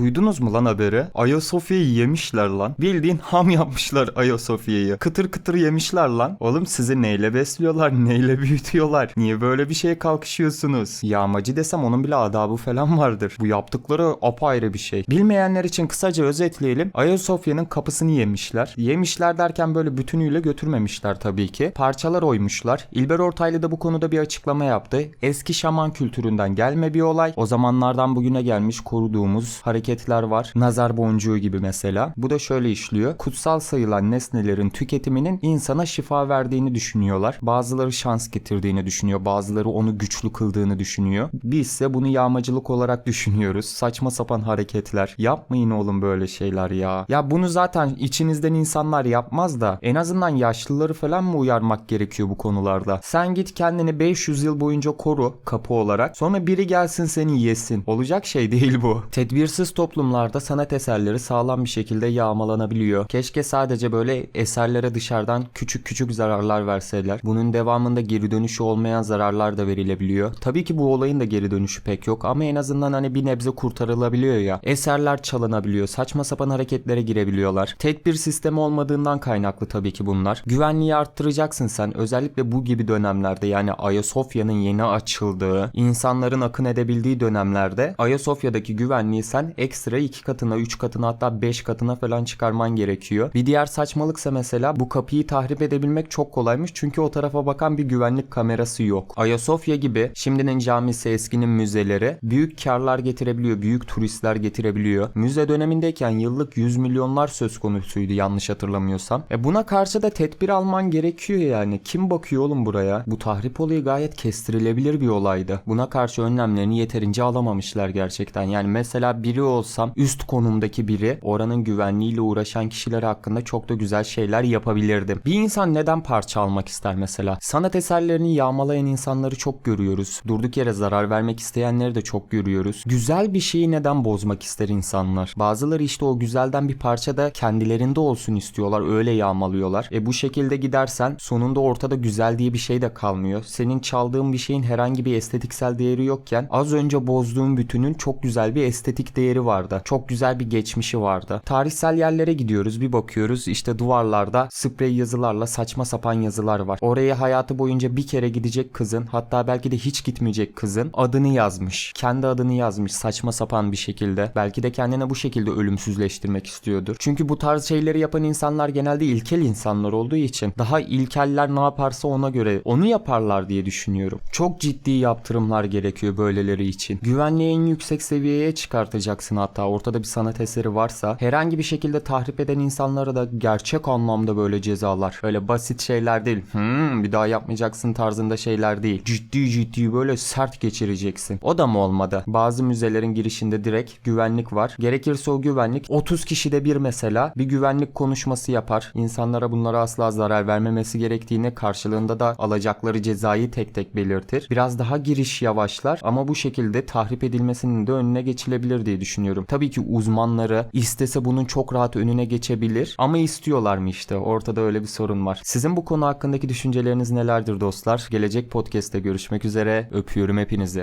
Duydunuz mu lan haberi? Ayasofya'yı yemişler lan. Bildiğin ham yapmışlar Ayasofya'yı. Kıtır kıtır yemişler lan. Oğlum sizi neyle besliyorlar, neyle büyütüyorlar? Niye böyle bir şeye kalkışıyorsunuz? Yağmacı desem onun bile adabı falan vardır. Bu yaptıkları apayrı bir şey. Bilmeyenler için kısaca özetleyelim. Ayasofya'nın kapısını yemişler. Yemişler derken böyle bütünüyle götürmemişler tabii ki. Parçalar oymuşlar. İlber Ortaylı da bu konuda bir açıklama yaptı. Eski şaman kültüründen gelme bir olay. O zamanlardan bugüne gelmiş koruduğumuz hareketler var. Nazar boncuğu gibi mesela. Bu da şöyle işliyor. Kutsal sayılan nesnelerin tüketiminin insana şifa verdiğini düşünüyorlar. Bazıları şans getirdiğini düşünüyor. Bazıları onu güçlü kıldığını düşünüyor. Biz ise bunu yağmacılık olarak düşünüyoruz. Saçma sapan hareketler. Yapmayın oğlum böyle şeyler ya. Ya bunu zaten içinizden insanlar yapmaz da en azından yaşlıları falan mı uyarmak gerekiyor bu konularda? Sen git kendini 500 yıl boyunca koru kapı olarak. Sonra biri gelsin seni yesin. Olacak şey değil bu. Tedbirsiz toplumlarda sanat eserleri sağlam bir şekilde yağmalanabiliyor. Keşke sadece böyle eserlere dışarıdan küçük küçük zararlar verseler. Bunun devamında geri dönüşü olmayan zararlar da verilebiliyor. Tabii ki bu olayın da geri dönüşü pek yok ama en azından hani bir nebze kurtarılabiliyor ya. Eserler çalınabiliyor. Saçma sapan hareketlere girebiliyorlar. Tedbir sistemi olmadığından kaynaklı tabii ki bunlar. Güvenliği arttıracaksın sen. Özellikle bu gibi dönemlerde yani Ayasofya'nın yeni açıldığı, insanların akın edebildiği dönemlerde Ayasofya'daki güvenliği sen ekstra iki katına, üç katına hatta beş katına falan çıkarman gerekiyor. Bir diğer saçmalıksa mesela bu kapıyı tahrip edebilmek çok kolaymış çünkü o tarafa bakan bir güvenlik kamerası yok. Ayasofya gibi şimdinin camisi eskinin müzeleri büyük karlar getirebiliyor, büyük turistler getirebiliyor. Müze dönemindeyken yıllık 100 milyonlar söz konusuydu yanlış hatırlamıyorsam. E buna karşı da tedbir alman gerekiyor yani. Kim bakıyor oğlum buraya? Bu tahrip olayı gayet kestirilebilir bir olaydı. Buna karşı önlemlerini yeterince alamamışlar gerçekten. Yani mesela biri olsam üst konumdaki biri oranın güvenliğiyle uğraşan kişiler hakkında çok da güzel şeyler yapabilirdim. Bir insan neden parça almak ister mesela? Sanat eserlerini yağmalayan insanları çok görüyoruz. Durduk yere zarar vermek isteyenleri de çok görüyoruz. Güzel bir şeyi neden bozmak ister insanlar? Bazıları işte o güzelden bir parça da kendilerinde olsun istiyorlar. Öyle yağmalıyorlar. E bu şekilde gidersen sonunda ortada güzel diye bir şey de kalmıyor. Senin çaldığın bir şeyin herhangi bir estetiksel değeri yokken az önce bozduğun bütünün çok güzel bir estetik değeri vardı. Çok güzel bir geçmişi vardı. Tarihsel yerlere gidiyoruz bir bakıyoruz işte duvarlarda sprey yazılarla saçma sapan yazılar var. Oraya hayatı boyunca bir kere gidecek kızın hatta belki de hiç gitmeyecek kızın adını yazmış. Kendi adını yazmış saçma sapan bir şekilde. Belki de kendine bu şekilde ölümsüzleştirmek istiyordur. Çünkü bu tarz şeyleri yapan insanlar genelde ilkel insanlar olduğu için daha ilkeller ne yaparsa ona göre onu yaparlar diye düşünüyorum. Çok ciddi yaptırımlar gerekiyor böyleleri için. Güvenliği en yüksek seviyeye çıkartacaksın hatta ortada bir sanat eseri varsa herhangi bir şekilde tahrip eden insanlara da gerçek anlamda böyle cezalar. Öyle basit şeyler değil. Hmm, bir daha yapmayacaksın tarzında şeyler değil. Ciddi ciddi böyle sert geçireceksin. O da mı olmadı? Bazı müzelerin girişinde direkt güvenlik var. Gerekirse o güvenlik 30 kişide bir mesela bir güvenlik konuşması yapar. İnsanlara bunlara asla zarar vermemesi gerektiğini karşılığında da alacakları cezayı tek tek belirtir. Biraz daha giriş yavaşlar ama bu şekilde tahrip edilmesinin de önüne geçilebilir diye düşünüyorum. Tabii ki uzmanları istese bunun çok rahat önüne geçebilir ama istiyorlar mı işte ortada öyle bir sorun var. Sizin bu konu hakkındaki düşünceleriniz nelerdir dostlar? Gelecek podcast'te görüşmek üzere. Öpüyorum hepinizi.